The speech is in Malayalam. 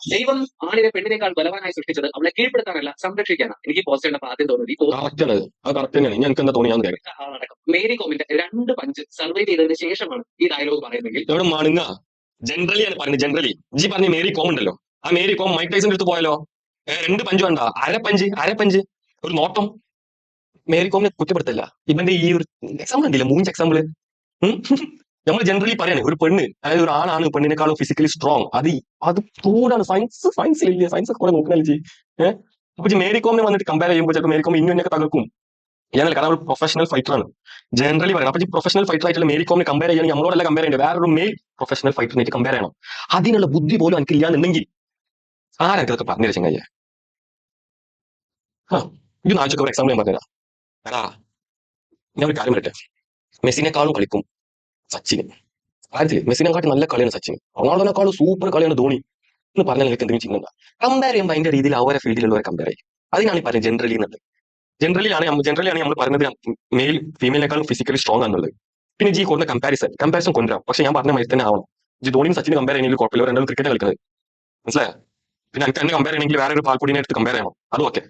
ദൈവം ആണിനെ പെണ്ണിനേക്കാൾ ബലവാനായി സൃഷ്ടിച്ചത് അവളെ കീഴ്പ്പെടുത്താനല്ല സംരക്ഷിക്കാനാണ് എനിക്ക് പോസ്റ്റ് ആദ്യം തോന്നുന്നത് മേരി കോമിന്റെ രണ്ട് പഞ്ച് സർവേ ചെയ്തതിന് ശേഷമാണ് ഈ ഡയലോഗ് പറയുന്നെങ്കിൽ ജനറലി ആണ് പറഞ്ഞത് ജനറലി ജി പറഞ്ഞ മേരി കോം ഉണ്ടല്ലോ. ആ മേരി കോം മൈക്ക് ടൈസിന്റെ അടുത്ത് പോയാലോ? രണ്ട് പഞ്ച് വേണ്ട. അരപ്പഞ്ച് അരപ്പഞ്ച്. ഒരു നോട്ടം. മേരി കോമിനെ കുറ്റപ്പെടുത്തല്ല. ഇവന്റെ ഈ ഒരു എക്സാമ്പിൾ ഉണ്ടല്ലേ മൂന്ന് എക്സാമ്പിൾ നമ്മൾ ജനറലി പറയാണ് ഒരു പെണ്ണ് അതായത് ഒരു ആണാണ് പെണ്ണിനെക്കാളും ഫിസിക്കലി സ്ട്രോങ് അത് അത് ചൂടാണ്. സയൻസ് സയൻസ് ഇല്ലേ സയൻസ് ഒക്കെ കുറെ നോക്കണല്ലേ ഏഹ് അപ്പൊ ഈ മേരി കോമിനെ വന്നിട്ട് കമ്പയർ ചെയ്യുമ്പോൾ ചിലപ്പോൾ മേരി കോം ഇന്നും എന്നൊക്കെ തകർക്കും. ഞാനല്ല കാരണം ഒരു പ്രൊഫഷണൽ ഫൈറ്റർ ആണ്. ജനറലി പറയുന്നത് അപ്പൊ പ്രൊഫഷണൽ ഫൈറ്റർ ആയിട്ടുള്ള മേരി കോമിനെ കമ്പയർ ചെയ്യണമെങ്കിൽ നമ്മളോടല്ല കമ്പയർ ചെയ്യേണ്ടത്. വേറൊരു മെയിൽ പ്രൊഫഷണൽ ഫൈറ്ററിനായിട്ട് കമ്പയർ ചെയ്യണം. അതിനുള്ള ബുദ്ധി പോലും എനിക്ക് ഇല്ലാന്നുണ്ടെങ്കിൽ ആരൊക്കെ ഇതൊക്കെ പറഞ്ഞു ചങ്ങയ്യ ഇത് നാളെ ഒരു എക്സാമ്പിൾ ഞാൻ പറഞ്ഞുതരാം. ഞാൻ ഒരു കാര്യം പറയട്ടെ. മെസ്സിനെക്കാളും കളിക്കും. സച്ചിന്. കാര്യത്തിൽ മെസ്സിനെക്കാട്ടി നല്ല കളിയാണ് സച്ചിന്. റൊണാൾഡോനെക്കാളും സൂപ്പർ കളിയാണ് ധോണി എന്ന് പറഞ്ഞാൽ നിങ്ങൾക്ക് എന്തെങ്കിലും ചെയ്യുന്നുണ്ടോ കമ്പയർ ചെയ്യുമ്പോൾ അതിന്റെ രീതിയിൽ അവരെ ഫീൽഡിലുള്ളവരെ കമ്പയർ ചെയ്യും. അതിനാണ് ഈ പറയുന്നത് ജനറലി എന്നുള്ളത്. ജനറലി ആണ് ജനറലി ആണ് നമ്മൾ പറയുന്നത് മെയിൽ ഫീമെയിലിനെക്കാളും ഫിസിക്കലി സ്ട്രോങ് ആണെന്നുള്ളത് പിന്നെ ജി കൊണ്ട കമ്പാരിസൺ കമ്പാരിസൺ കൊണ്ടുവരാം. പക്ഷെ ഞാൻ പറഞ്ഞ മാതിരി തന്നെ ആവണം. ജി ധോണിയും സച്ചിനും കമ്പയർ ചെയ്യണമെങ്കിൽ കുഴപ്പമില്ല. രണ്ടാളും ക്രിക്കറ്റ് കളിക്കുന്നത്. മനസ്സിലായോ? പിന്നെ എനിക്ക് തന്നെ കമ്പയർ ചെയ്യണമെങ്കിൽ വേറെ ഒരു പാൽപ്പൊടിനെ എടുത്ത് കമ്പയർ ചെയ്യണം. അത് ഓക്കെ